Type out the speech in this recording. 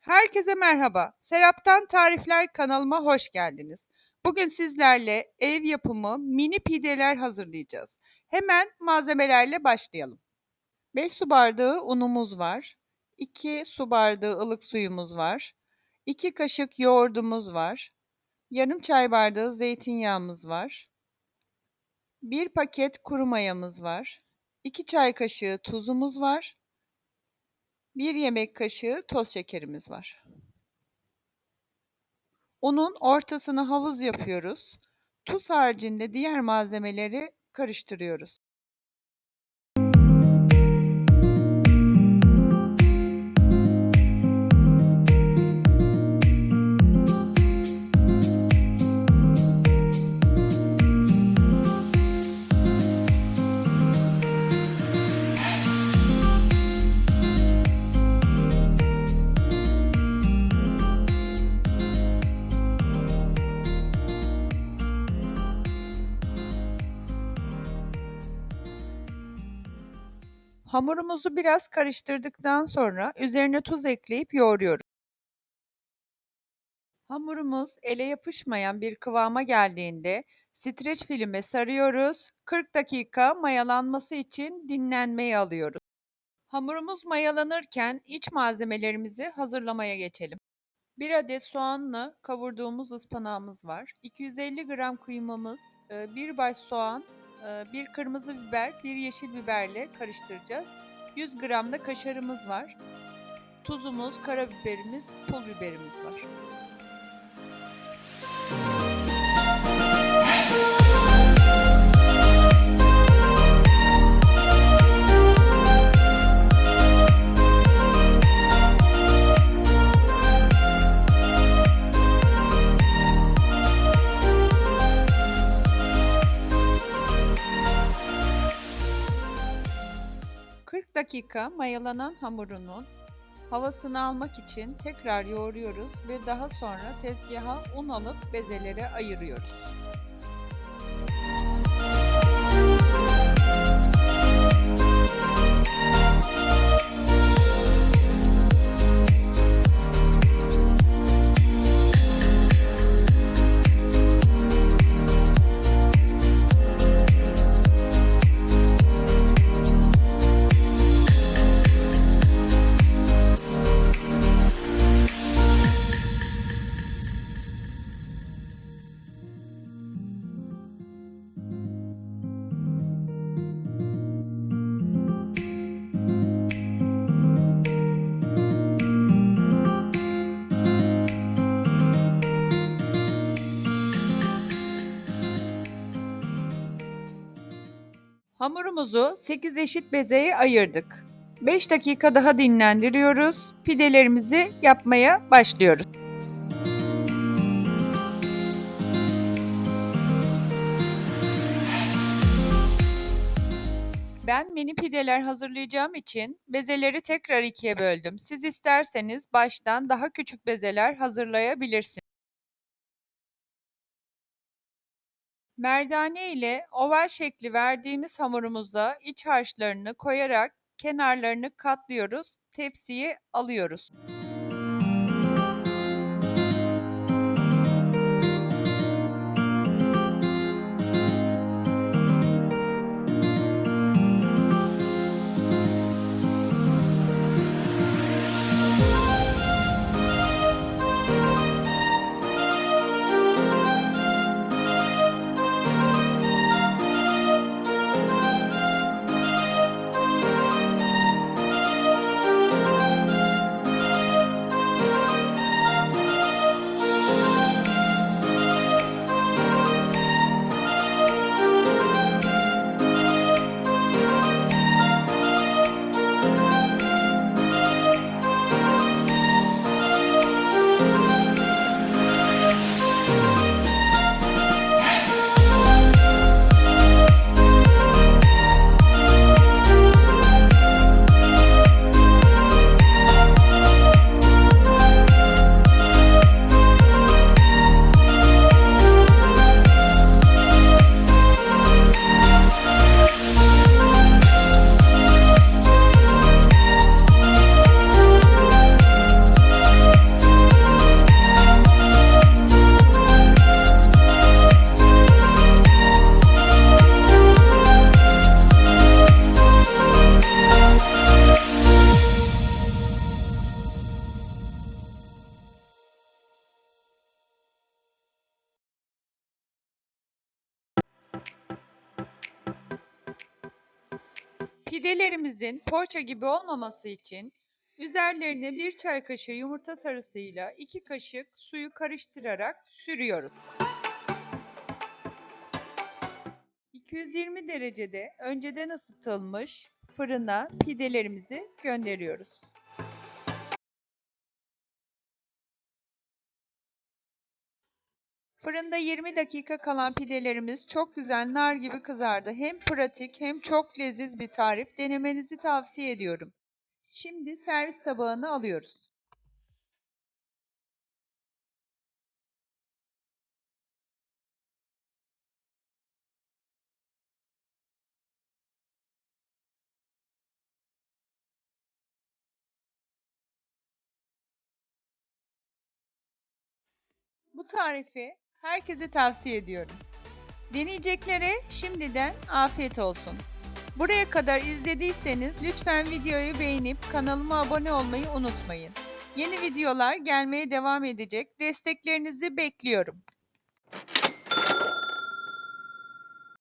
Herkese merhaba. Serap'tan Tarifler kanalıma hoş geldiniz. Bugün sizlerle ev yapımı mini pideler hazırlayacağız. Hemen malzemelerle başlayalım. 5 su bardağı unumuz var. 2 su bardağı ılık suyumuz var. 2 kaşık yoğurdumuz var. Yarım çay bardağı zeytinyağımız var. 1 paket kuru mayamız var. 2 çay kaşığı tuzumuz var. 1 yemek kaşığı toz şekerimiz var. Unun ortasını havuz yapıyoruz. Tuz haricinde diğer malzemeleri karıştırıyoruz. Hamurumuzu biraz karıştırdıktan sonra üzerine tuz ekleyip yoğuruyoruz. Hamurumuz ele yapışmayan bir kıvama geldiğinde streç filme sarıyoruz. 40 dakika mayalanması için dinlenmeye alıyoruz. Hamurumuz mayalanırken iç malzemelerimizi hazırlamaya geçelim. 1 adet soğanla kavurduğumuz ıspanağımız var. 250 gram kıymamız, 1 baş soğan, 1 kırmızı biber, 1 yeşil biberle karıştıracağız. 100 gram da kaşarımız var. Tuzumuz, karabiberimiz, pul biberimiz var. Dakika mayalanan hamurunun havasını almak için tekrar yoğuruyoruz ve daha sonra tezgaha un alıp bezelere ayırıyoruz. Hamurumuzu 8 eşit bezeye ayırdık. 5 dakika daha dinlendiriyoruz. Pidelerimizi yapmaya başlıyoruz. Ben mini pideler hazırlayacağım için bezeleri tekrar ikiye böldüm. Siz isterseniz baştan daha küçük bezeler hazırlayabilirsiniz. Merdane ile oval şekli verdiğimiz hamurumuza iç harçlarını koyarak kenarlarını katlıyoruz. Tepsiye alıyoruz. Pidelerimizin poğaça gibi olmaması için üzerlerine bir çay kaşığı yumurta sarısıyla iki kaşık suyu karıştırarak sürüyoruz. 220 derecede önceden ısıtılmış fırına pidelerimizi gönderiyoruz. Fırında 20 dakika kalan pidelerimiz çok güzel nar gibi kızardı. Hem pratik hem çok leziz bir tarif. Denemenizi tavsiye ediyorum. Şimdi servis tabağına alıyoruz. Bu tarifi herkese tavsiye ediyorum. Deneyeceklere şimdiden afiyet olsun. Buraya kadar izlediyseniz lütfen videoyu beğenip kanalıma abone olmayı unutmayın. Yeni videolar gelmeye devam edecek. Desteklerinizi bekliyorum.